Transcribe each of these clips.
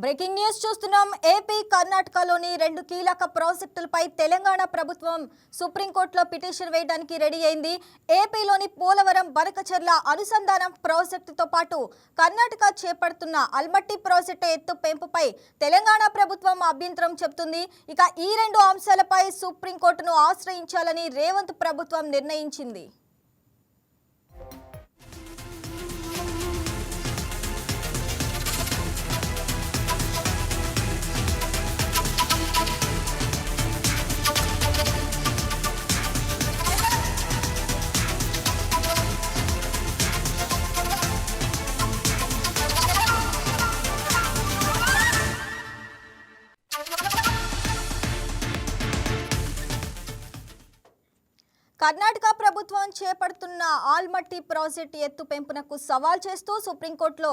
Breaking news చూస్తున్నాం. AP కర్ణాటకలోని రెండు కీలక ప్రాజెక్టులపై తెలంగాణ ప్రభుత్వం సుప్రీంకోర్టులో పిటిషన్ వేయడానికి రెడీ అయింది. ఏపీలోని పోలవరం బనకచర్ల అనుసంధానం ప్రాజెక్టుతో పాటు కర్ణాటక చేపడుతున్న అల్మట్టి ప్రాజెక్టు ఎత్తు పెంపుపై తెలంగాణ ప్రభుత్వం అభ్యంతరం చెబుతుంది. ఇక ఈ రెండు అంశాలపై సుప్రీంకోర్టును ఆశ్రయించాలని రేవంత్ ప్రభుత్వం నిర్ణయించింది. కర్ణాటక ప్రభుత్వం చేపడుతున్న ఆల్మట్టి ప్రాజెక్టు ఎత్తు పెంపునకు సవాల్ చేస్తూ సుప్రీంకోర్టులో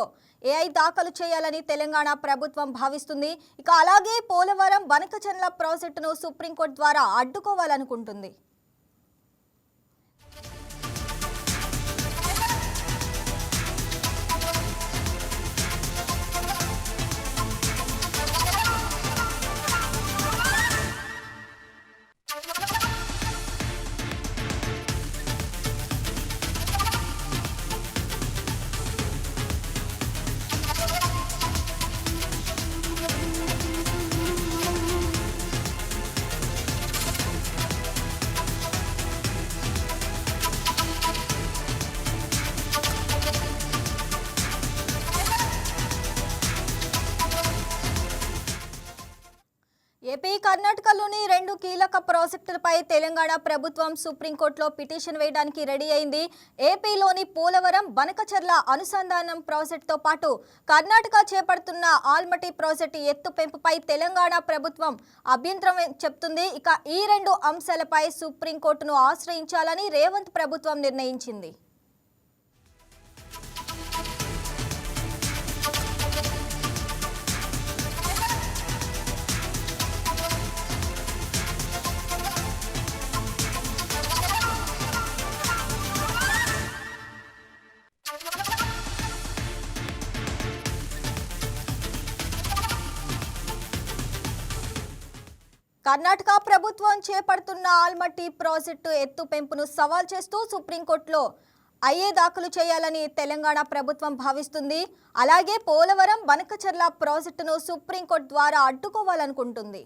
ఏఐ దాఖలు చేయాలని తెలంగాణ ప్రభుత్వం భావిస్తుంది. ఇక అలాగే పోలవరం బనకచర్ల ప్రాజెక్టును సుప్రీంకోర్టు ద్వారా అడ్డుకోవాలనుకుంటుంది. ఏపీ కర్ణాటకలోని రెండు కీలక ప్రాజెక్టులపై తెలంగాణ ప్రభుత్వం సుప్రీంకోర్టులో పిటిషన్ వేయడానికి రెడీ అయింది. ఏపీలోని పోలవరం బనకచర్ల అనుసంధానం ప్రాజెక్టుతో పాటు కర్ణాటక చేపడుతున్న ఆల్మటి ప్రాజెక్టు ఎత్తు పెంపుపై తెలంగాణ ప్రభుత్వం అభ్యంతరం చెప్తుంది. ఇక ఈ రెండు అంశాలపై సుప్రీంకోర్టును ఆశ్రయించాలని రేవంత్ ప్రభుత్వం నిర్ణయించింది. కర్ణాటక ప్రభుత్వం చేపడుతున్న ఆల్మట్టి ప్రాజెక్టు ఎత్తు పెంపును సవాల్ చేస్తూ సుప్రీంకోర్టులో అయ్యే దాఖలు చేయాలని తెలంగాణ ప్రభుత్వం భావిస్తుంది. అలాగే పోలవరం వనకచర్ల ప్రాజెక్టును సుప్రీంకోర్టు ద్వారా అడ్డుకోవాలనుకుంటుంది.